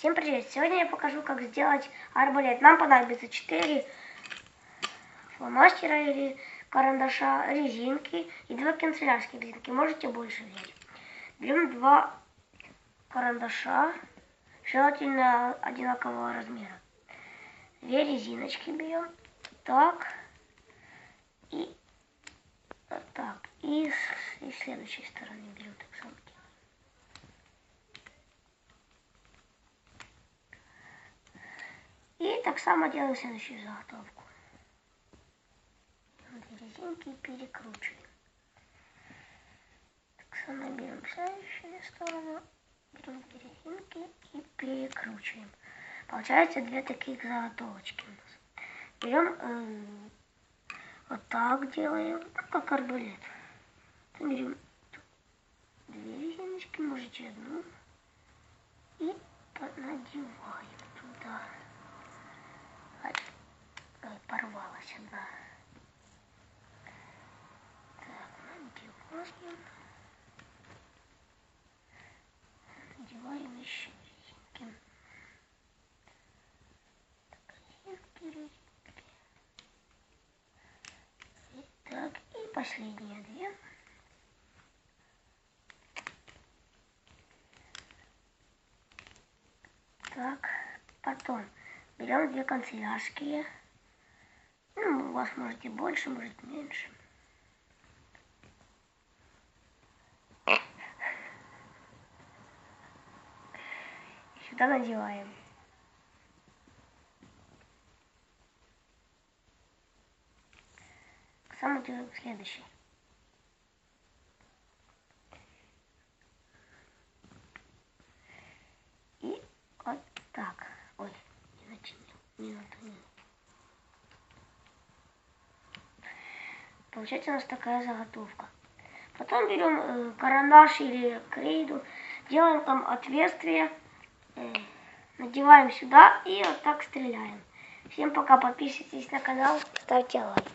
Всем привет! Сегодня я покажу, как сделать арбалет. Нам понадобится 4 фломастера или карандаша, резинки и 2 канцелярские резинки. Можете больше взять. Берем два карандаша, желательно одинакового размера. Две резиночки берем. Так. И вот так. И с, и с следующей стороны берем так. И так само делаем следующую заготовку. Две резинки перекручиваем. Так само берем следующую сторону, берем резинки и перекручиваем. Получается две таких заготовочки у нас. Берем э, вот так делаем, как арбалет. Берем две резиночки, можете одну, и надеваем туда порвалась одна. Так, надеваем. Надеваем еще резинки. Так, резинки, резинки. И так, и последние две. Так, потом берем две канцелярские. Ну, у вас можете больше, может меньше. Сюда надеваем. Самый следующий. Получается у нас такая заготовка. Потом берем э, карандаш или крейду, делаем там отверстие, э, надеваем сюда и вот так стреляем. Всем пока, подписывайтесь на канал, ставьте лайк.